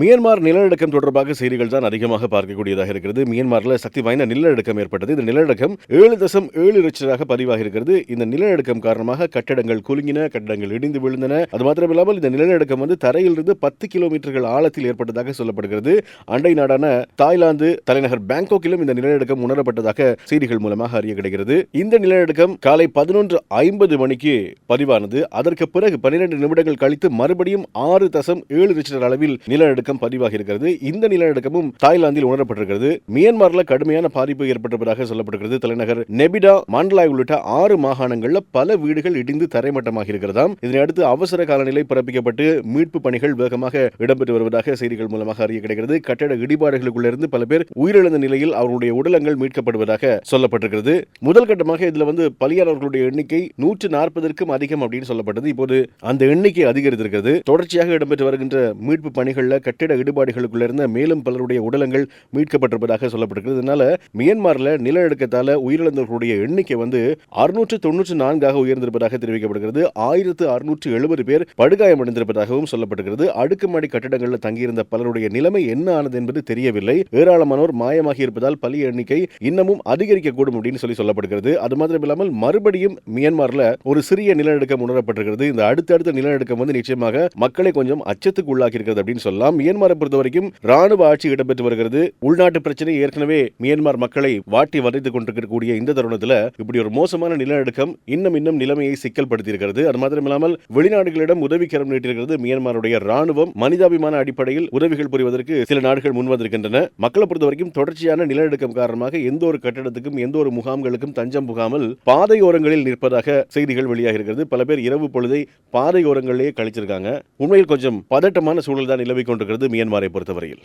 Myanmar நிலநடுக்கம் தொடர்பாக செய்திகள் தான் அதிகமாக பார்க்கக்கூடியதாக இருக்கிறது. மியான்மரில் சக்தி வாய்ந்த நிலநடுக்கம் ஏற்பட்டது. இந்த நிலநடுக்கம் ஏழு தசம் ஏழு ரிச்சராக பதிவாகி இருக்கிறது இந்த நிலநடுக்கம் காரணமாக கட்டடங்கள் குலுங்கின கட்டடங்கள் இடிந்து விழுந்தன. அது மாத்திரமில்லாமல் இந்த நிலநடுக்கம் வந்து தரையிலிருந்து பத்து கிலோமீட்டர்கள் ஆழத்தில் ஏற்பட்டதாக சொல்லப்படுகிறது. அண்டை நாடான தாய்லாந்து தலைநகர் பேங்காக்கிலும் இந்த நிலநடுக்கம் உணரப்பட்டதாக செய்திகள் மூலமாக அறிய கிடைக்கிறது இந்த நிலநடுக்கம் காலை பதினொன்று ஐம்பது மணிக்கு பதிவானது. அதற்கு பிறகு பன்னிரண்டு நிமிடங்கள் கழித்து மறுபடியும் ஆறு தசம் ஏழு ரிச்சர் அளவில் நிலநடுக்கம் பதிவாகி இருக்கிறது. இந்த நிலநடுக்கமும் தாய்லாந்தில் உணரப்பட்டிருக்கிறது. மியான்மரில் கடுமையான பாதிப்பு ஏற்பட்டிருப்பதாக சொல்லப்பட்டிருக்கிறது. தலைநகர் நெபிடா மாண்டலாய் உள்ளிட்ட ஆறு மாகாணங்களில் பல வீடுகள் இடிந்து தரைமட்டமாக இருக்கிறதாம். இதனையடுத்து அவசர காலநிலை பிறப்பிக்கப்பட்டு மீட்பு பணிகள் வேகமாக இடம்பெற்று வருவதாக செய்திகள் மூலமாக அறிய கிடைக்கிறது. கட்டட இடிபாடுகளுக்குள்ளிருந்து பல பேர் உயிரிழந்த நிலையில் அவர்களுடைய உடலங்கள் மீட்கப்படுவதாக சொல்லப்பட்டிருக்கிறது. முதல் கட்டமாக இதுல வந்து பலியானவர்களுடைய எண்ணிக்கை நூற்று நாற்பதற்கும் அதிகம் அப்படின்னு சொல்லப்பட்டது. இப்போது அந்த எண்ணிக்கை அதிகரித்திருக்கிறது. தொடர்ச்சியாக இடம்பெற்று வருகின்ற மீட்பு பணிகளில் கட்டிட இடுபாடுகளுக்குள்ளிருந்து மேலும் பலருடைய உடலங்கள் மீட்கப்பட்டிருப்பதாக சொல்லப்பட்டிருக்கிறது இதனால மியான்மரில் நிலநடுக்கத்தால் உயிரிழந்தவர்களுடைய எண்ணிக்கை வந்து அறுநூற்று தொன்னூற்று நான்காக உயர்ந்திருப்பதாக தெரிவிக்கப்படுகிறது. ஆயிரத்து அறுநூற்று எழுபது பேர் படுகாயமடைந்திருப்பதாகவும் சொல்லப்பட்டிருக்கிறது அடுக்குமாடி கட்டிடங்களில் தங்கியிருந்த பலருடைய நிலைமை என்ன ஆனது என்பது தெரியவில்லை. ஏராளமானோர் மாயமாகி இருப்பதால் பலி எண்ணிக்கை இன்னமும் அதிகரிக்கக்கூடும் அப்படின்னு சொல்லி சொல்லப்படுகிறது. அது மாத்திரமில்லாமல் மறுபடியும் மியான்மரில் ஒரு சிறிய நிலநடுக்கம் உணரப்பட்டிருக்கிறது. இந்த அடுத்தடுத்த நிலநடுக்கம் வந்து நிச்சயமாக மக்களை கொஞ்சம் அச்சத்துக்கு உள்ளாக்கி இருக்கிறது அப்படின்னு சொல்லலாம். மியான்மரை பொறுத்த வரைக்கும் ராணுவ ஆட்சி இடம்பெற்று வருகிறது. உள்நாட்டு பிரச்சனை ஏற்கனவே மியான்மர் மக்களை வாட்டி வதைத்துக் கொண்டிருக்கக்கூடிய இந்த தருணத்துல இப்படி ஒரு மோசமான நிலநடுக்கம் இன்னும் இன்னும் நிலைமையை சிக்கல்படுத்தி இருக்கிறது அது மாத்திரமில்லாமல் வெளிநாடுகளிடம் உதவிக்கரம் நீட்டிருக்கிறது மியான்மருடைய ராணுவம் மனிதாபிமான அடிப்படையில் உதவிகள் புரிவதற்கு சில நாடுகள் முன்வந்திருக்கின்றன மக்களை பொறுத்த வரைக்கும் தொடர்ச்சியான நிலநடுக்கம் காரணமாக எந்த ஒரு கட்டடத்துக்கும் எந்த ஒரு முகாம்களுக்கும் தஞ்சம் புகாமல் பாதையோரங்களில் நிற்பதாக செய்திகள் வெளியாக இருக்கிறது பல பேர் இரவு பொழுதை பாதையோரங்களிலேயே கழிச்சிருக்காங்க. உண்மையில் கொஞ்சம் பதட்டமான சூழல் தான் நிலவிக் கொண்டிருக்கிறது. மியான்மரை பொறுத்தவரையில்.